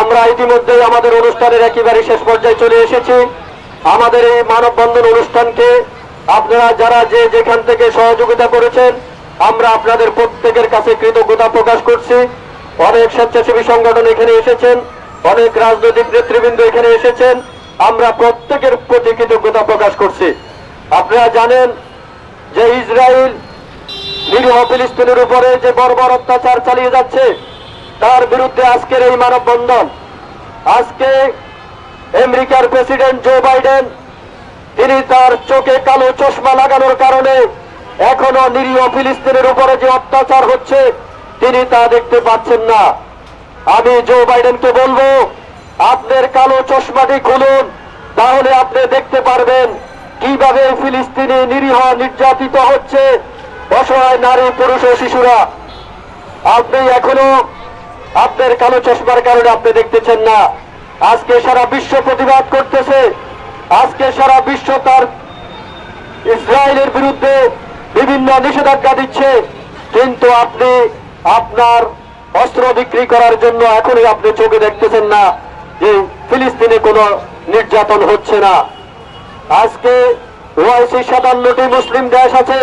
আমরা ইতিমধ্যেই আমাদের অনুষ্ঠানের একেবারে শেষ পর্যায়ে চলে এসেছি। আমাদের এই মানববন্ধন অনুষ্ঠানকে আপনারা যারা যে যেখান থেকে সহযোগিতা করেছেন, আমরা আপনাদের প্রত্যেকের কাছে কৃতজ্ঞতা প্রকাশ করছি। অনেক স্বেচ্ছাসেবী সংগঠন এখানে এসেছেন, অনেক রাজনৈতিক নেতৃবৃন্দ এখানে এসেছেন, আমরা প্রত্যেকের প্রতি কৃতজ্ঞতা প্রকাশ করছি। আপনারা জানেন যে ইসরায়েল নিরীহ ফিলিস্তিনের উপরে যে বর্বর অত্যাচার চালিয়ে যাচ্ছে তার বিরুদ্ধে আজকের এই মানববন্ধন। আজকে আমেরিকার প্রেসিডেন্ট জো বাইডেন, তিনি তার চোখে কালো চশমা লাগানোর কারণে এখনও নিরীহ ফিলিস্তিনের উপরে যে অত্যাচার হচ্ছে, তিনি তা দেখতে পাচ্ছেন না। আমি জো বাইডেনকে বলব, আপনার কালো চশমাটি খুলুন, তাহলে আপনি দেখতে পারবেন কীভাবে ফিলিস্তিনি নিরীহ নির্যাতিত হচ্ছে অসহায় নারী, পুরুষ ও শিশুরা। আপনি এখনও আপনার কালো চশমার কারণে আপনি দেখতেছেন না। আজকে সারা বিশ্ব প্রতিবাদ করতেছে। আজকে সারা বিশ্ব তার ইসরায়েলের বিরুদ্ধে বিভিন্ন নিষেধাজ্ঞা দিচ্ছে। কিন্তু আপনি আপনার অস্ত্র বিক্রি করার জন্য এখনই আপনি চোখে দেখতেছেন না যে ফিলিস্তিনে কোনো নির্যাতন হচ্ছে না। আজকে ওআইসি সাতান্নটি মুসলিম দেশ আছে।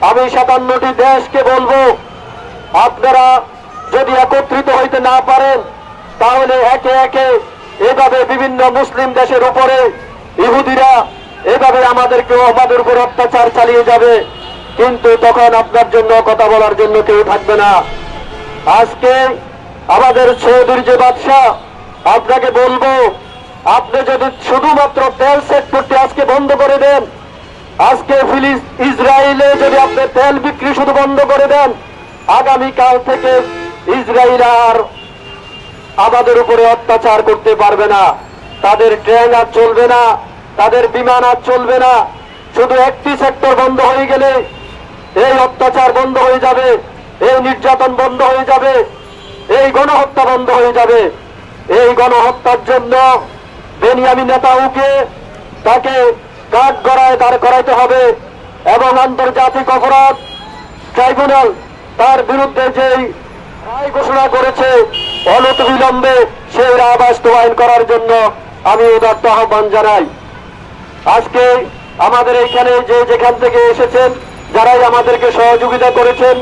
আমি সাতান্নটি দেশকে বলব, আপনারা যদি একত্রিত হইতে না পারেন, তাহলে একে একে এভাবে বিভিন্ন মুসলিম দেশের উপরে ইহুদিরা এভাবে আমাদেরকেও আমাদের উপর অত্যাচার চালিয়ে যাবে। কিন্তু তখন আপনার জন্য কথা বলার জন্য কেউ থাকবে না। আজকে আমাদের সৌদির যে বাদশাহ, আপনাকে বলব, আপনি যদি শুধুমাত্র তেল সেক্টরটি আজকে বন্ধ করে দেন, আজকে ফিলিস ইসরায়েলে যদি আপনি তেল বিক্রি শুধু বন্ধ করে দেন, আগামীকাল থেকে ইসরায়েল আর আমাদের উপরে অত্যাচার করতে পারবে না। তাদের ট্রেন আর চলবে না, তাদের বিমান আর চলবে না। শুধু একটি সেক্টর বন্ধ হয়ে গেলে এই অত্যাচার বন্ধ হয়ে যাবে, এই নির্যাতন বন্ধ হয়ে যাবে, এই গণহত্যা বন্ধ হয়ে যাবে। এই গণহত্যার জন্য বেনিয়ামি নেতাউকে তাকে কাঠ গড়ায় দাঁড় করাইতে হবে এবং আন্তর্জাতিক অপরাধ ট্রাইব্যুনাল তার বিরুদ্ধে যেই রায় ঘোষণা করেছে অনত বিলম্বে সেই রায় বাস্তবায়ন করার জন্য আমি উদার্ত আহ্বান জানাই। আজকে আমাদের এইখানে যে যেখান থেকে এসেছেন, যারাই আমাদেরকে সহযোগিতা করেছেন,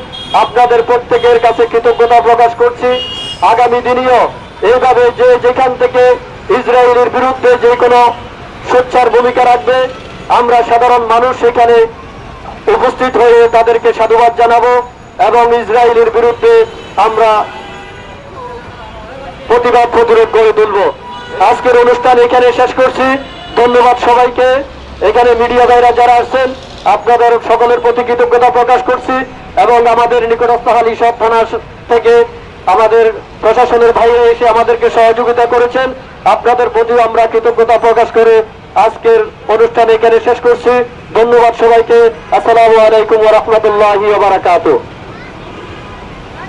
আপনাদের প্রত্যেকের কাছে কৃতজ্ঞতা প্রকাশ করছি। আগামী দিনেও এইভাবে যে যেখান থেকে ইসরায়েলের বিরুদ্ধে যে কোনো সোচ্চার ভূমিকা রাখবে, আমরা সাধারণ মানুষ সেখানে উপস্থিত হয়ে তাদেরকে সাধুবাদ জানাব এবং ইসরায়েলের বিরুদ্ধে আমরা প্রতিবাদ প্রতিরোধ করে তুলব। আজকের অনুষ্ঠান এখানে শেষ করছি। ধন্যবাদ সবাইকে। এখানে মিডিয়া ভাইরা যারা আসছেন আপনাদের সকলের প্রতি কৃতজ্ঞতা প্রকাশ করছি এবং আমাদের নিকটস্থ হালিশহর থানা থেকে আমাদের প্রশাসনের ভাইরা এসে আমাদেরকে সহযোগিতা করেছেন। আপনাদের প্রতিও আমরা কৃতজ্ঞতা প্রকাশ করে আজকের অনুষ্ঠান এখানে শেষ করছি। ধন্যবাদ সবাইকে। আসসালামু আলাইকুম ওয়া রাহমাতুল্লাহি ওয়া বারাকাতুহু।